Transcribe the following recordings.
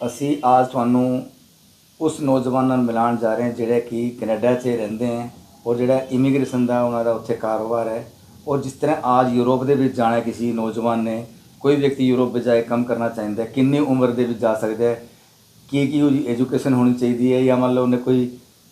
ਅਸੀਂ ਅੱਜ ਤੁਹਾਨੂੰ ਉਸ ਨੌਜਵਾਨ ਨਾਲ ਮਿਲਾਉਣ ਜਾ ਰਹੇ ਹਾਂ, ਜਿਹੜੇ ਕਿ ਕੈਨੇਡਾ 'ਚ ਰਹਿੰਦੇ ਹਨ ਔਰ ਜਿਹੜਾ ਇਮੀਗ੍ਰੇਸ਼ਨ ਦਾ ਉਹਨਾਂ ਦਾ ਉੱਥੇ ਕਾਰੋਬਾਰ ਹੈ। ਔਰ ਜਿਸ ਤਰ੍ਹਾਂ ਅੱਜ ਯੂਰਪ ਦੇ ਵਿੱਚ ਜਾਣਾ ਕਿਸੇ ਨੌਜਵਾਨ ਨੇ, ਕੋਈ ਵਿਅਕਤੀ ਯੂਰਪ ਵਿੱਚ ਜਾ ਕੇ ਕੰਮ ਕਰਨਾ ਚਾਹੁੰਦਾ ਹੈ, ਕਿੰਨੀ ਉਮਰ ਦੇ ਵਿੱਚ ਜਾ ਸਕਦਾ ਹੈ, ਕੀ ਕੀ ਉਹਦੀ ਐਜੂਕੇਸ਼ਨ ਹੋਣੀ ਚਾਹੀਦੀ ਹੈ ਜਾਂ ਮੰਨ ਲਓ ਉਹਨੇ ਕੋਈ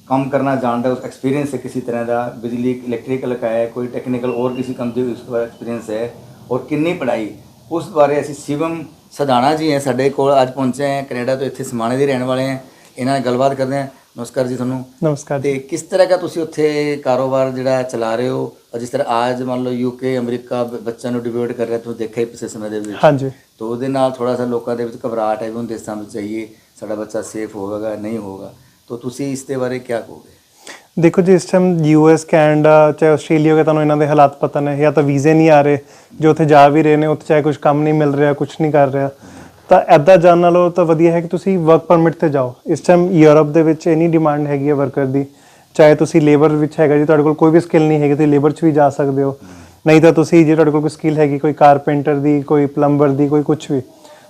ਕੰਮ ਕਰਨਾ ਜਾਣਦਾ, ਉਸ ਐਕਸਪੀਰੀਅੰਸ ਹੈ ਕਿਸੇ ਤਰ੍ਹਾਂ ਦਾ, ਬਿਜਲੀ, ਇਲੈਕਟ੍ਰੀਕਲ ਦਾ ਹੈ, ਕੋਈ ਟੈਕਨੀਕਲ ਔਰ ਕਿਸੇ ਕੰਮ ਦੀ ਉਸ ਦਾ ਐਕਸਪੀਰੀਅੰਸ ਹੈ ਔਰ ਕਿੰਨੀ ਪੜ੍ਹਾਈ। ਉਸ ਬਾਰੇ ਅਸੀਂ ਸ਼ਿਵਮ ਸਦਾਣਾ ਜੀ ਹੈ ਸਾਡੇ ਕੋਲ ਅੱਜ ਪਹੁੰਚੇ ਹੈ ਕੈਨੇਡਾ ਤੋਂ ਇੱਥੇ ਸਮਾਣੇ ਦੇ ਰਹਿਣ ਵਾਲੇ ਹੈ। ਇਹਨਾਂ ਨਾਲ ਗੱਲਬਾਤ ਕਰਦੇ ਹਾਂ। ਨਮਸਕਾਰ ਜੀ ਤੁਹਾਨੂੰ। ਨਮਸਕਾਰ ਤੇ ਕਿਸ ਤਰ੍ਹਾਂ ਦਾ ਤੁਸੀਂ ਉੱਥੇ ਕਾਰੋਬਾਰ ਜਿਹੜਾ ਚਲਾ ਰਹੇ ਹੋ? ਔਰ ਜਿਸ ਤਰ੍ਹਾਂ ਅੱਜ ਮੰਨ ਲਓ ਯੂਕੇ ਅਮਰੀਕਾ ਬੱਚਿਆਂ ਨੂੰ ਡਿਵੋਟ ਕਰ ਰਿਹਾ ਤੁਸੀਂ ਦੇਖਿਆ ਹੀ ਪਿਛਲੇ ਸਮੇਂ ਦੇ ਵਿੱਚ। ਹਾਂਜੀ। ਤਾਂ ਉਹਦੇ ਨਾਲ ਥੋੜਾ ਸਾ ਲੋਕਾਂ ਦੇ ਵਿੱਚ ਘਬਰਾਹਟ ਹੈ ਵੀ ਹੁਣ ਦੇਸਾਂ ਵਿੱਚ ਜਾਈਏ ਸਾਡਾ ਬੱਚਾ ਸੇਫ ਹੋਵੇਗਾ ਨਹੀਂ ਹੋਵੇਗਾ। ਤਾਂ ਤੁਸੀਂ ਇਸ ਦੇ ਬਾਰੇ ਕੀ ਕਹੋਗੇ? ਦੇਖੋ ਜੀ, ਇਸ ਟਾਈਮ ਯੂਐਸ ਕੈਨੇਡਾ ਚਾਹੇ ਆਸਟ੍ਰੇਲੀਆ ਕੇ ਤੁਹਾਨੂੰ ਇਹਨਾਂ ਦੇ ਹਾਲਾਤ ਪਤਾ ਨੇ, ਜਾਂ ਤਾਂ ਵੀਜ਼ੇ ਨਹੀਂ ਆ ਰਹੇ, ਜੋ ਉੱਥੇ ਜਾ ਵੀ ਰਹੇ ਨੇ, ਉੱਥੇ ਚਾਹੇ ਕੁਝ ਕੰਮ ਨਹੀਂ ਮਿਲ ਰਿਹਾ ਕੁਝ ਨਹੀਂ ਕਰ ਰਿਹਾ। ਤਾਂ ਐਦਾਂ ਜਾਣ ਨਾਲੋਂ ਤਾਂ ਵਧੀਆ ਹੈ ਕਿ ਤੁਸੀਂ ਵਰਕ ਪਰਮਿਟ ਤੇ ਜਾਓ। ਇਸ ਟਾਈਮ ਯੂਰਪ ਦੇ ਵਿੱਚ ਇਨੀ ਡਿਮਾਂਡ ਹੈਗੀ ਹੈ ਵਰਕਰ ਦੀ, ਚਾਹੇ ਤੁਸੀਂ ਲੇਬਰ ਵਿੱਚ ਹੈਗਾ ਜੀ, ਤੁਹਾਡੇ ਕੋਲ ਕੋਈ ਵੀ ਸਕਿੱਲ ਨਹੀਂ ਹੈਗੀ, ਤੁਸੀਂ ਲੇਬਰ 'ਚ ਵੀ ਜਾ ਸਕਦੇ ਹੋ। ਨਹੀਂ ਤਾਂ ਤੁਸੀਂ ਜੇ ਤੁਹਾਡੇ ਕੋਲ ਕੋਈ ਸਕਿੱਲ ਹੈਗੀ, ਕੋਈ ਕਾਰਪੈਂਟਰ ਦੀ, ਕੋਈ ਪਲੰਬਰ ਦੀ, ਕੋਈ ਕੁਝ ਵੀ,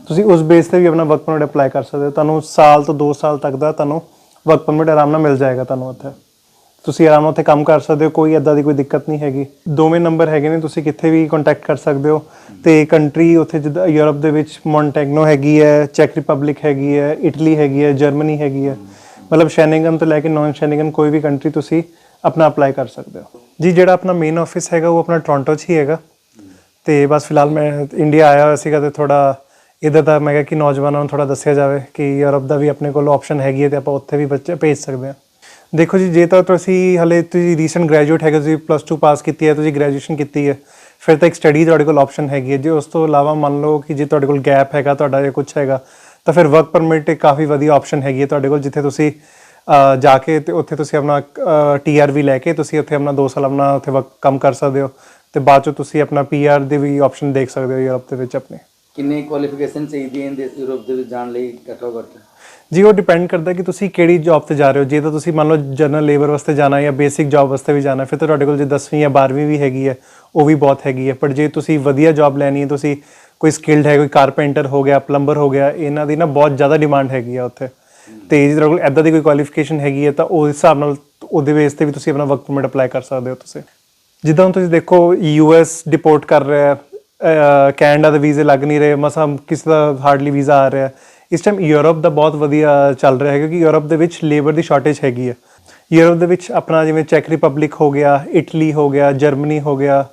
ਤੁਸੀਂ ਉਸ ਬੇਸ ਤੇ ਵੀ ਆਪਣਾ ਵਰਕ ਪਰਮਿਟ ਅਪਲਾਈ ਕਰ ਸਕਦੇ ਹੋ। ਤੁਹਾਨੂੰ ਸਾਲ ਤੋਂ 2 ਸਾਲ ਤੱਕ ਦਾ ਤੁਹਾਨੂੰ ਵਰਕ ਪਰਮਿਟ ਆਰਾਮ ਨਾਲ ਮਿਲ ਜਾਏਗਾ ਤੁਹਾਨੂੰ ਉੱਥੇ। ਤੁਸੀਂ ਆਰਾਮ ਨਾਲ ਉੱਥੇ ਕੰਮ ਕਰ ਸਕਦੇ ਹੋ, ਕੋਈ ਐਦਾਂ ਦੀ ਕੋਈ ਦਿੱਕਤ ਨਹੀਂ ਹੈਗੀ। ਦੋਵੇਂ ਨੰਬਰ ਹੈਗੇ ਨੇ, ਤੁਸੀਂ ਕਿੱਥੇ ਵੀ ਕੰਟੈਕਟ ਕਰ ਸਕਦੇ ਹੋ। ਤੇ ਕੰਟਰੀ ਉੱਥੇ ਜਿੱਦਾਂ ਯੂਰਪ ਦੇ ਵਿੱਚ ਮੌਂਟੈਗਨੋ ਹੈਗੀ ਹੈ ਚੈਕ ਰਿਪਬਲਿਕ ਹੈਗੀ ਹੈ ਇਟਲੀ ਹੈਗੀ ਹੈ ਜਰਮਨੀ ਹੈਗੀ ਹੈ। ਮਤਲਬ ਸ਼ੈਨਿੰਗਨ ਤੋਂ ਲੈ ਕੇ ਨਾਨ ਸ਼ੈਨਿੰਗਨ ਕੋਈ ਵੀ ਕੰਟਰੀ ਤੁਸੀਂ ਆਪਣਾ ਅਪਲਾਈ ਕਰ ਸਕਦੇ ਹੋ। ਜੀ, ਜਿਹੜਾ ਆਪਣਾ ਮੇਨ ਆਫਿਸ ਹੈਗਾ, ਉਹ ਆਪਣਾ ਟੋਰਾਂਟੋ 'ਚ ਹੀ ਹੈਗਾ। ਤੇ ਬਸ ਫਿਲਹਾਲ ਮੈਂ ਇੰਡੀਆ ਆਇਆ ਹੋਇਆ ਸੀਗਾ ਤੇ ਥੋੜਾ ਇਧਰ ਦਾ ਮੈਂ ਕਿਹਾ ਕਿ ਨੌਜਵਾਨਾਂ ਨੂੰ ਥੋੜਾ ਦੱਸਿਆ ਜਾਵੇ ਕਿ ਯੂਰਪ ਦਾ ਵੀ ਆਪਣੇ ਕੋਲ ਆਪਸ਼ਨ ਹੈਗੀ ਹੈ ਤੇ ਆਪਾਂ ਉੱਥੇ ਵੀ ਬੱਚੇ ਭੇਜ ਸਕਦੇ ਹਾਂ। ਦੇਖੋ ਜੀ, ਜੇ ਤਾਂ ਤੁਸੀਂ ਹਲੇ ਤੁਸੀਂ ਰੀਸੈਂਟ ਗ੍ਰੈਜੂਏਟ ਹੈਗੇ ਤੁਸੀਂ ਪਲੱਸ 2 ਪਾਸ ਕੀਤੀ ਹੈ, ਤੁਸੀਂ ਗ੍ਰੈਜੂਏਸ਼ਨ ਕੀਤੀ ਹੈ, ਫਿਰ ਤਾਂ ਇੱਕ ਸਟੱਡੀ ਤੁਹਾਡੇ ਕੋਲ ਆਪਸ਼ਨ ਹੈਗੀ ਹੈ। ਜੇ ਉਸ ਤੋਂ ਇਲਾਵਾ ਮੰਨ ਲਓ ਕਿ ਜੇ ਤੁਹਾਡੇ ਕੋਲ ਗੈਪ ਹੈਗਾ, ਤੁਹਾਡਾ ਜਾਂ ਕੁਝ ਹੈਗਾ, ਤਾਂ ਫਿਰ ਵਰਕ ਪਰਮਿਟ ਇੱਕ ਕਾਫੀ ਵਧੀਆ ਆਪਸ਼ਨ ਹੈਗੀ ਹੈ ਤੁਹਾਡੇ ਕੋਲ, ਜਿੱਥੇ ਤੁਸੀਂ ਜਾ ਕੇ ਤੇ ਉੱਥੇ ਤੁਸੀਂ ਆਪਣਾ ਟੀਆਰ ਵੀ ਲੈ ਕੇ ਤੁਸੀਂ ਉੱਥੇ ਆਪਣਾ 2 ਸਾਲ ਆਪਣਾ ਉੱਥੇ ਵਰਕ ਕੰਮ ਕਰ ਸਕਦੇ ਹੋ, ਤੇ ਬਾਅਦ ਚ ਤੁਸੀਂ ਆਪਣਾ ਪੀਆਰ ਦੇ ਵੀ ਆਪਸ਼ਨ ਦੇਖ ਸਕਦੇ ਹੋ ਯੂਰਪ ਦੇ ਵਿੱਚ ਆਪਣੇ। ਕਿੰਨੀ ਕੁਆਲੀਫਿਕੇਸ਼ਨ ਚਾਹੀਦੀ ਹੈ ਦੇ ਯੂਰਪ ਦੇ ਵਿੱਚ ਜਾਣ ਲਈ ਘੱਟੋ ਘੱਟ? ਜੀ, ਉਹ ਡਿਪੈਂਡ ਕਰਦਾ ਕਿ ਤੁਸੀਂ ਕਿਹੜੀ ਜੌਬ ਤੇ ਜਾ ਰਹੇ ਹੋ। ਜੇ ਤਾਂ ਤੁਸੀਂ ਮੰਨ ਲਓ ਜਨਰਲ ਲੇਬਰ ਵਾਸਤੇ ਜਾਣਾ ਜਾਂ ਬੇਸਿਕ ਜੌਬ ਵਾਸਤੇ ਵੀ ਜਾਣਾ, ਫਿਰ ਤਾਂ ਤੁਹਾਡੇ ਕੋਲ ਜੇ 10ਵੀਂ ਜਾਂ 12ਵੀਂ ਵੀ ਹੈਗੀ ਹੈ, ਉਹ ਵੀ ਬਹੁਤ ਹੈਗੀ ਹੈ। ਪਰ ਜੇ ਤੁਸੀਂ ਵਧੀਆ ਜੌਬ ਲੈਣੀ ਹੈ, ਤੁਸੀਂ ਕੋਈ ਸਕਿਲਡ ਹੈ, ਕੋਈ ਕਾਰਪੈਂਟਰ ਹੋ ਗਿਆ ਪਲੰਬਰ ਹੋ ਗਿਆ, ਇਹਨਾਂ ਦੀ ਨਾ ਬਹੁਤ ਜ਼ਿਆਦਾ ਡਿਮਾਂਡ ਹੈਗੀ ਆ ਉੱਥੇ। ਤੇ ਜੇ ਤੁਹਾਡੇ ਕੋਲ ਐਦਾਂ ਦੀ ਕੋਈ ਕੁਆਲੀਫਿਕੇਸ਼ਨ ਹੈਗੀ ਹੈ, ਤਾਂ ਉਸ ਹਿਸਾਬ ਨਾਲ ਉਹਦੇ ਬੇਸ ਤੇ ਵੀ ਤੁਸੀਂ ਆਪਣਾ ਵਰਕ ਪਰਮਿਟ ਅਪਲਾਈ ਕਰ ਸਕਦੇ ਹੋ ਤੁਸੀਂ। ਜਿੱਦਾਂ ਹੁਣ ਤੁਸੀਂ ਦੇਖੋ ਯੂਐਸ ਡਿਪੋਰਟ ਕਰ ਰਿਹਾ ਹੈ ਕੈਨੇਡਾ ਦੇ ਵੀਜ਼ੇ ਲੱਗ ਨਹੀਂ ਰਹੇ, ਮਸਾ ਕਿਸੇ ਦਾ ਹਾਰਡਲੀ ਵੀਜ਼ਾ ਆ ਰਿਹਾ। ਇਸ ਟਾਈਮ ਯੂਰਪ ਦਾ ਬਹੁਤ ਵਧੀਆ ਚੱਲ ਰਿਹਾ ਹੈ ਕਿਉਂਕਿ ਯੂਰਪ ਦੇ ਵਿੱਚ ਲੇਬਰ ਦੀ ਸ਼ਾਰਟੇਜ ਹੈਗੀ ਹੈ ਯੂਰਪ ਦੇ ਵਿੱਚ ਆਪਣਾ ਜਿਵੇਂ ਚੈਕ ਰਿਪਬਲਿਕ ਹੋ ਗਿਆ ਇਟਲੀ ਹੋ ਗਿਆ ਜਰਮਨੀ ਹੋ ਗਿਆ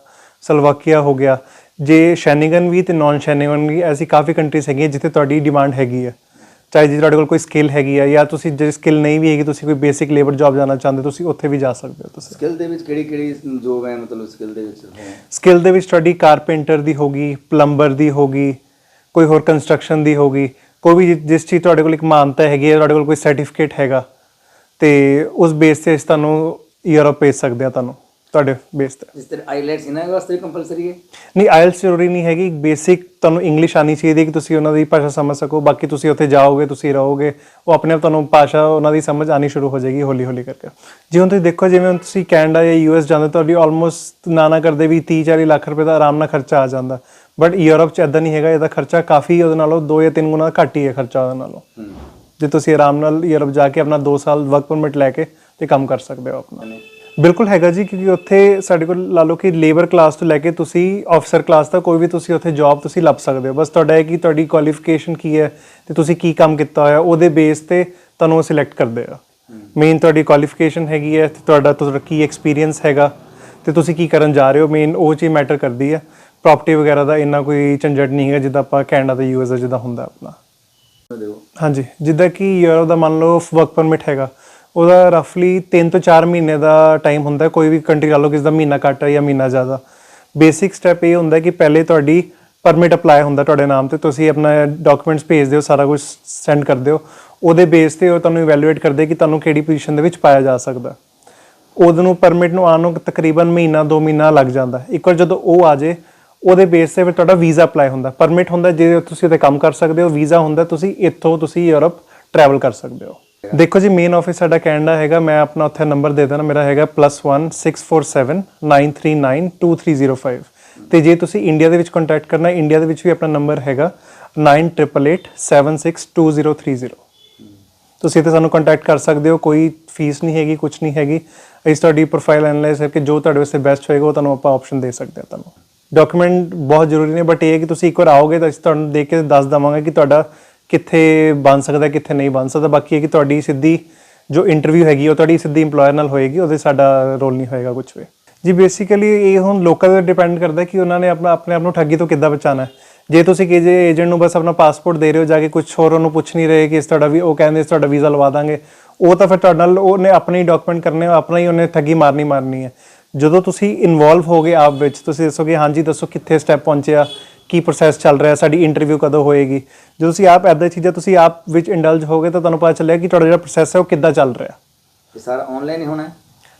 ਸਲਵਾਕੀਆ ਹੋ ਗਿਆ। ਜੇ ਸ਼ੈਨਿਗਨ ਵੀ ਤੇ ਨਾਨ ਸ਼ੈਨਿਗਨ ਵੀ, ਐਸੀ ਕਾਫੀ ਕੰਟਰੀਜ਼ ਹੈਗੀਆਂ ਜਿੱਥੇ ਤੁਹਾਡੀ ਡਿਮਾਂਡ ਹੈਗੀ ਹੈ ਚਾਹੇ ਜੇ ਤੁਹਾਡੇ ਕੋਲ ਕੋਈ ਸਕਿੱਲ ਹੈਗੀ ਹੈ ਜਾਂ ਤੁਸੀਂ ਜੇ ਸਕਿੱਲ ਨਹੀਂ ਵੀ ਹੈਗੀ ਤੁਸੀਂ ਕੋਈ ਬੇਸਿਕ ਲੇਬਰ ਜੌਬ ਜਾਣਾ ਚਾਹੁੰਦੇ ਤੁਸੀਂ ਉੱਥੇ ਵੀ ਜਾ ਸਕਦੇ ਹੋ ਤੁਸੀਂ। ਸਕਿੱਲ ਦੇ ਵਿੱਚ ਕਿਹੜੀ ਕਿਹੜੀ ਜੋਬ ਹੈ ਮਤਲਬ ਸਕਿੱਲ ਦੇ ਵਿੱਚ? ਸਕਿੱਲ ਦੇ ਵਿੱਚ ਤੁਹਾਡੀ ਕਾਰਪੈਂਟਰ ਦੀ ਹੋਗੀ ਪਲੰਬਰ ਦੀ ਹੋਗੀ ਕੋਈ ਹੋਰ ਕੰਸਟਰਕਸ਼ਨ ਦੀ ਹੋਗੀ ਕੋਈ ਵੀ ਜਿਸ ਚੀਜ਼ ਤੁਹਾਡੇ ਕੋਲ ਇੱਕ ਮਾਨਤਾ ਹੈਗੀ ਹੈ ਤੁਹਾਡੇ ਕੋਲ ਕੋਈ ਸਰਟੀਫਿਕੇਟ ਹੈਗਾ ਤੇ ਉਸ ਬੇਸ ਤੇ ਤੁਹਾਨੂੰ ਯੂਰਪ ਭੇਜ ਸਕਦੇ ਆ ਤੁਹਾਨੂੰ। ਤੁਹਾਡੇ ਬੇਸ ਤੇ। ਜਿਸ ਤਰ੍ਹਾਂ ਆਈਲੈਟਸ ਇਹਨਾਂ ਵਾਸਤੇ ਕੰਪਲਸਰੀ ਹੈ? ਨਹੀਂ ਆਇਲਸ ਜ਼ਰੂਰੀ ਨਹੀਂ ਹੈਗੀ। ਬੇਸਿਕ ਤੁਹਾਨੂੰ ਇੰਗਲਿਸ਼ ਆਣੀ ਚਾਹੀਦੀ ਹੈ ਕਿ ਤੁਸੀਂ ਉਹਨਾਂ ਦੀ ਭਾਸ਼ਾ ਸਮਝ ਸਕੋ। ਬਾਕੀ ਤੁਸੀਂ ਉੱਥੇ ਜਾਓਗੇ ਤੁਸੀਂ ਰਹੋਗੇ ਉਹ ਆਪਣੇ ਆਪ ਤੁਹਾਨੂੰ ਭਾਸ਼ਾ ਉਹਨਾਂ ਦੀ ਸਮਝ ਆਣੀ ਸ਼ੁਰੂ ਹੋ ਜਾਏਗੀ ਹੌਲੀ ਹੌਲੀ ਕਰਕੇ। ਜੇ ਹੁਣ ਤੁਸੀਂ ਦੇਖੋ ਜਿਵੇਂ ਹੁਣ ਤੁਸੀਂ ਕੈਨੇਡਾ ਜਾਂ ਯੂਐਸ ਜਾਂਦੇ ਤੁਹਾਡੀ ਆਲਮੋਸਟ ਨਾ ਨਾ ਕਰਦੇ ਵੀ 30 40 ਲੱਖ ਰੁਪਏ ਦਾ ਆਰਾਮ ਨਾਲ ਖਰਚਾ ਆ ਜਾਂਦਾ। ਬਟ ਯੂਰਪ 'ਚ ਇਦਾਂ ਨਹੀਂ ਹੈਗਾ ਇਹਦਾ ਖਰਚਾ ਕਾਫੀ ਉਹਦੇ ਨਾਲੋਂ 2 ਜਾਂ 3 ਗੁਣਾ ਘੱਟ ਹੀ ਹੈ ਖਰਚਾ ਉਹਦੇ ਨਾਲੋਂ। ਜੇ ਤੁਸੀਂ ਆਰਾਮ ਨਾਲ ਯੂਰਪ ਜਾ ਕੇ ਆਪਣਾ 2 ਸਾਲ ਵਰਕ ਪਰਮਿਟ ਲੈ ਕੇ ਤੇ ਕੰਮ ਕਰ ਸਕਦੇ ਹੋ ਆਪਣਾ। ਬਿਲਕੁਲ ਹੈਗਾ ਜੀ ਕਿਉਂਕਿ ਉੱਥੇ ਸਾਡੇ ਕੋਲ ਲਾ ਲਓ ਕਿ ਲੇਬਰ ਕਲਾਸ ਤੋਂ ਲੈ ਕੇ ਤੁਸੀਂ ਆਫਸਰ ਕਲਾਸ ਤੱਕ ਕੋਈ ਵੀ ਤੁਸੀਂ ਉੱਥੇ ਜੌਬ ਤੁਸੀਂ ਲੱਭ ਸਕਦੇ ਹੋ। ਬਸ ਤੁਹਾਡਾ ਇਹ ਕਿ ਤੁਹਾਡੀ ਕੁਆਲੀਫਿਕੇਸ਼ਨ ਕੀ ਹੈ ਤੇ ਤੁਸੀਂ ਕੀ ਕੰਮ ਕੀਤਾ ਹੋਇਆ ਉਹਦੇ ਬੇਸ ਤੇ ਤੁਹਾਨੂੰ ਉਹ ਸਿਲੈਕਟ ਕਰਦੇ ਆ। ਮੇਨ ਤੁਹਾਡੀ ਕੁਆਲੀਫਿਕੇਸ਼ਨ ਹੈਗੀ ਹੈ ਤੇ ਤੁਹਾਡਾ ਤੁਹਾਡਾ ਕੀ ਐਕਸਪੀਰੀਅੰਸ ਹੈਗਾ ਤੇ ਤੁਸੀਂ ਕੀ ਕਰਨ ਜਾ ਰਹੇ ਹੋ ਮੇਨ ਉਹ ਚੀਜ਼ ਮੈਟਰ ਕਰਦੀ ਹੈ। ਪ੍ਰਾਪਰਟੀ ਵਗੈਰਾ ਦਾ ਇੰਨਾ ਕੋਈ ਝੰਜਟ ਨਹੀਂ ਹੈਗਾ ਜਿੱਦਾਂ ਆਪਾਂ ਕੈਨੇਡਾ ਤੇ ਯੂਐਸ ਦਾ ਜਿੱਦਾਂ ਹੁੰਦਾ ਆਪਣਾ। ਹਾਂਜੀ ਜਿੱਦਾਂ ਕਿ ਯੂਰਪ ਦਾ ਮੰਨ ਲਓ ਵਰਕ ਪਰਮਿਟ ਹੈਗਾ। ਉਹਦਾ ਰਫਲੀ 3 ਤੋਂ 4 ਮਹੀਨੇ ਦਾ ਟਾਈਮ ਹੁੰਦਾ, ਕੋਈ ਵੀ ਕੰਟਰੀ ਲਾ ਲਓ, ਕਿਸ ਦਾ ਮਹੀਨਾ ਘੱਟ ਹੈ ਜਾਂ ਮਹੀਨਾ ਜ਼ਿਆਦਾ। ਬੇਸਿਕ ਸਟੈਪ ਇਹ ਹੁੰਦਾ ਕਿ ਪਹਿਲੇ ਤੁਹਾਡੀ ਪਰਮਿਟ ਅਪਲਾਈ ਹੁੰਦਾ ਤੁਹਾਡੇ ਨਾਮ ਤੇ, ਤੁਸੀਂ ਆਪਣਾ ਡਾਕੂਮੈਂਟਸ ਭੇਜ ਦਿਓ, ਸਾਰਾ ਕੁਝ ਸੈਂਡ ਕਰ ਦਿਓ। ਉਹਦੇ ਬੇਸ ਤੇ ਉਹ ਤੁਹਾਨੂੰ ਇਵੈਲੂਏਟ ਕਰਦੇ ਕਿ ਤੁਹਾਨੂੰ ਕਿਹੜੀ ਪੋਜੀਸ਼ਨ ਦੇ ਵਿੱਚ ਪਾਇਆ ਜਾ ਸਕਦਾ। ਉਹਦੇ ਨੂੰ ਪਰਮਿਟ ਨੂੰ ਆਉਣ ਨੂੰ ਤਕਰੀਬਨ ਮਹੀਨਾ 2 ਮਹੀਨਾ ਲੱਗ ਜਾਂਦਾ। ਇੱਕ ਵਾਰ ਜਦੋਂ ਉਹ ਆ ਜੇ, ਉਹਦੇ ਬੇਸ ਤੇ ਫਿਰ ਤੁਹਾਡਾ ਵੀਜ਼ਾ ਅਪਲਾਈ ਹੁੰਦਾ। ਪਰਮਿਟ ਹੁੰਦਾ ਜੇ ਤੁਸੀਂ ਉਹਦੇ ਕੰਮ ਕਰ ਸਕਦੇ ਹੋ ਵੀਜ਼ਾ ਹੁੰਦਾ ਤੁਸੀਂ ਇੱਥੋਂ ਤੁਸੀਂ ਯੂਰਪ ਟਰੈਵਲ ਕਰ ਸਕਦੇ ਹੋ। ਦੇਖੋ ਜੀ ਮੇਨ ਆਫਿਸ ਸਾਡਾ ਕੈਨੇਡਾ ਹੈਗਾ, ਮੈਂ ਆਪਣਾ ਉੱਥੇ ਨੰਬਰ ਦੇ ਦੇਣਾ ਮੇਰਾ ਹੈਗਾ +16479392305 ਤੇ ਜੇ ਤੁਸੀਂ ਇੰਡੀਆ ਦੇ ਵਿੱਚ ਕੰਟੈਕਟ ਕਰਨਾ ਇੰਡੀਆ ਦੇ ਵਿੱਚ ਵੀ ਆਪਣਾ ਨੰਬਰ ਹੈਗਾ 9887622030 ਤੁਸੀਂ ਤੇ ਸਾਨੂੰ ਕੰਟੈਕਟ ਕਰ ਸਕਦੇ ਹੋ, ਕੋਈ ਫੀਸ ਨਹੀਂ ਹੈਗੀ ਕੁਝ ਨਹੀਂ ਹੈਗੀ। ਅਸੀਂ ਤੁਹਾਡੀ ਪ੍ਰੋਫਾਈਲ ਐਨਾਲਾਈਜ਼ ਕਰਕੇ ਜੋ ਤੁਹਾਡੇ ਵਾਸਤੇ ਬੈਸਟ ਹੋਏਗਾ, ਉਹ ਤੁਹਾਨੂੰ ਆਪਾਂ ਆਪਸ਼ਨ ਦੇ ਸਕਦੇ ਹਾਂ ਤੁਹਾਨੂੰ। ਡਾਕੂਮੈਂਟ ਬਹੁਤ ਜ਼ਰੂਰੀ ਨੇ ਬਟ ਇਹ ਹੈ ਕਿ ਤੁਸੀਂ ਇੱਕ ਵਾਰ ਆਓਗੇ ਤਾਂ ਅਸੀਂ ਤੁਹਾਨੂੰ ਦੇਖ ਕੇ ਦੱਸ ਦਵਾਂਗੇ ਕਿ ਤੁਹਾਡਾ ਕਿੱਥੇ ਬਣ ਸਕਦਾ, ਕਿੱਥੇ ਨਹੀਂ ਬਣ ਸਕਦਾ। ਬਾਕੀ ਇਹ ਕਿ ਤੁਹਾਡੀ ਸਿੱਧੀ ਜੋ ਇੰਟਰਵਿਊ ਹੈਗੀ, ਉਹ ਤੁਹਾਡੀ ਸਿੱਧੀ EMPLOYER ਨਾਲ ਹੋਏਗੀ, ਉਹਦੇ ਸਾਡਾ ਰੋਲ ਨਹੀਂ ਹੋਏਗਾ ਕੁਝ ਵੀ। ਜੀ ਬੇਸਿਕਲੀ ਇਹ ਹੁਣ ਲੋਕਾਂ ਤੇ ਡਿਪੈਂਡ ਕਰਦਾ ਕਿ ਉਹਨਾਂ ਨੇ ਆਪਣਾ, ਆਪਣੇ ਆਪ ਨੂੰ ਠੱਗੀ ਤੋਂ ਕਿੱਦਾਂ ਬਚਾਉਣਾ ਜੇ ਤੁਸੀਂ ਕਿਸੇ ਏਜੰਟ ਨੂੰ ਬਸ ਆਪਣਾ ਪਾਸਪੋਰਟ ਦੇ ਰਹੇ ਹੋ, ਜਾ ਕੇ ਕੁਝ ਹੋਰ ਉਹਨੂੰ ਪੁੱਛ ਨਹੀਂ ਰਹੇ ਕਿ ਇਸ ਤੁਹਾਡਾ ਵੀ, ਉਹ ਕਹਿੰਦੇ ਇਸ ਤੁਹਾਡਾ ਵੀਜ਼ਾ ਲਵਾ ਦਾਂਗੇ, ਉਹ ਤਾਂ ਫਿਰ ਤੁਹਾਡੇ ਨਾਲ ਉਹਨੇ ਆਪਣੇ ਹੀ ਡਾਕੂਮੈਂਟ ਕਰਨੇ ਆਪਣਾ ਹੀ ਉਹਨੇ ਠੱਗੀ ਮਾਰਨੀ ਮਾਰਨੀ ਹੈ। ਜਦੋਂ ਤੁਸੀਂ ਇਨਵੋਲਵ ਹੋਗੇ ਆਪ ਵਿੱਚ, ਤੁਸੀਂ ਦੱਸੋਗੇ, ਹਾਂਜੀ, ਦੱਸੋ ਕਿੱਥੇ ਸਟੈਪ ਪਹੁੰਚਿਆ? ਕੀ ਪ੍ਰੋਸੈਸ ਚੱਲ ਰਿਹਾ ਸਾਡੀ ਇੰਟਰਵਿਊ ਕਦੋਂ ਹੋਏਗੀ? ਜਦੋਂ ਤੁਸੀਂ ਆਪ ਐਦਾਂ ਚੀਜ਼ਾਂ ਤੁਸੀਂ ਆਪ ਵਿੱਚ ਇੰਡਲਜ ਹੋਗੇ ਤਾਂ ਤੁਹਾਨੂੰ ਪਤਾ ਚੱਲਿਆ ਕਿ ਤੁਹਾਡਾ ਜਿਹੜਾ ਪ੍ਰੋਸੈਸ ਹੈ ਉਹ ਕਿੱਦਾਂ ਚੱਲ ਰਿਹਾ। ਇਹ ਸਾਰਾ ਆਨਲਾਈਨ ਹੀ ਹੋਣਾ ਹੈ?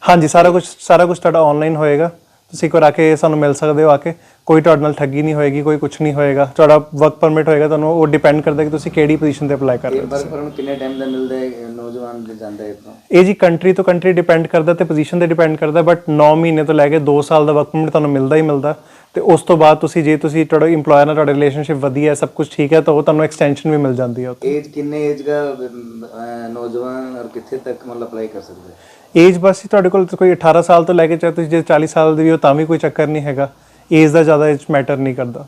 ਹਾਂਜੀ ਸਾਰਾ ਕੁਝ ਸਾਰਾ ਕੁਝ ਤੁਹਾਡਾ ਆਨਲਾਈਨ ਹੋਏਗਾ। ਤੁਸੀਂ ਇੱਕ ਵਾਰ ਆ ਕੇ ਸਾਨੂੰ ਮਿਲ ਸਕਦੇ ਹੋ ਆ ਕੇ। ਕੋਈ ਤੁਹਾਡੇ ਨਾਲ ਠੱਗੀ ਨਹੀਂ ਹੋਏਗੀ ਕੋਈ ਕੁਝ ਨਹੀਂ ਹੋਏਗਾ। ਤੁਹਾਡਾ ਵਰਕ ਪਰਮਿਟ ਹੋਏਗਾ ਤੁਹਾਨੂੰ ਉਹ ਡਿਪੈਂਡ ਕਰਦਾ ਕਿ ਤੁਸੀਂ ਕਿਹੜੀ ਪੋਜੀਸ਼ਨ ਤੇ ਅਪਲਾਈ ਕਰ ਰਹੇ ਇਹ ਹੋ ਵਰਕ ਪਰਮਿਟ ਕਿੰਨੇ ਟਾਈਮ ਦਾ ਮਿਲਦਾ ਹੈ ਇਹ ਨੌਜਵਾਨ ਦੇ ਜਾਂਦਾ ਹੈ ਇੱਥੋਂ? ਇਹ ਜੀ ਕੰਟਰੀ ਤੋਂ ਕੰਟਰੀ ਡਿਪੈਂਡ ਕਰਦਾ ਤੇ ਪੋਜੀਸ਼ਨ ਤੇ ਡਿਪੈਂਡ ਕਰਦਾ ਬਟ 9 ਮਹੀਨੇ ਤੋਂ ਲੈ ਕੇ 2 ਸਾਲ ਦਾ ਵਰਕ ਪਰਮਿਟ ਤੁਹਾਨੂੰ ਮਿਲਦਾ ਹੀ ਮਿਲਦਾ। ਤੇ ਉਸ ਤੋਂ ਬਾਅਦ ਤੁਸੀਂ ਜੇ ਤੁਸੀਂ ਤੁਹਾਡਾ EMPLOYER ਨਾਲ ਤੁਹਾਡਾ ਰਿਲੇਸ਼ਨਸ਼ਿਪ ਵਧੀਆ ਹੈ ਸਭ ਕੁਝ ਠੀਕ ਹੈ ਤਾਂ ਉਹ ਤੁਹਾਨੂੰ ਐਕਸਟੈਂਸ਼ਨ ਵੀ ਮਿਲ ਜਾਂਦੀ ਹੈ ਏਜ ਕਿੰਨੇ ਏਜ ਦਾ ਨੌਜਵਾਨ ਔਰ ਕਿੱਥੇ ਤੱਕ ਮਤਲਬ ਅਪਲਾਈ ਕਰ ਸਕਦੇ? ਏਜ ਬਸ ਹੀ ਤੁਹਾਡੇ ਕੋਲ ਕੋਈ 18 ਸਾਲ ਤੋਂ ਲੈ ਕੇ ਚਾਹੇ ਤੁਸੀਂ ਜੇ 40 ਸਾਲ ਦੇ ਵੀ ਹੋ ਤਾਂ ਵੀ ਕੋਈ ਚੱਕਰ ਨਹੀਂ ਹੈਗਾ। ਏਜ ਦਾ ਜ਼ਿਆਦਾ ਮੈਟਰ ਨਹੀਂ ਕਰਦਾ।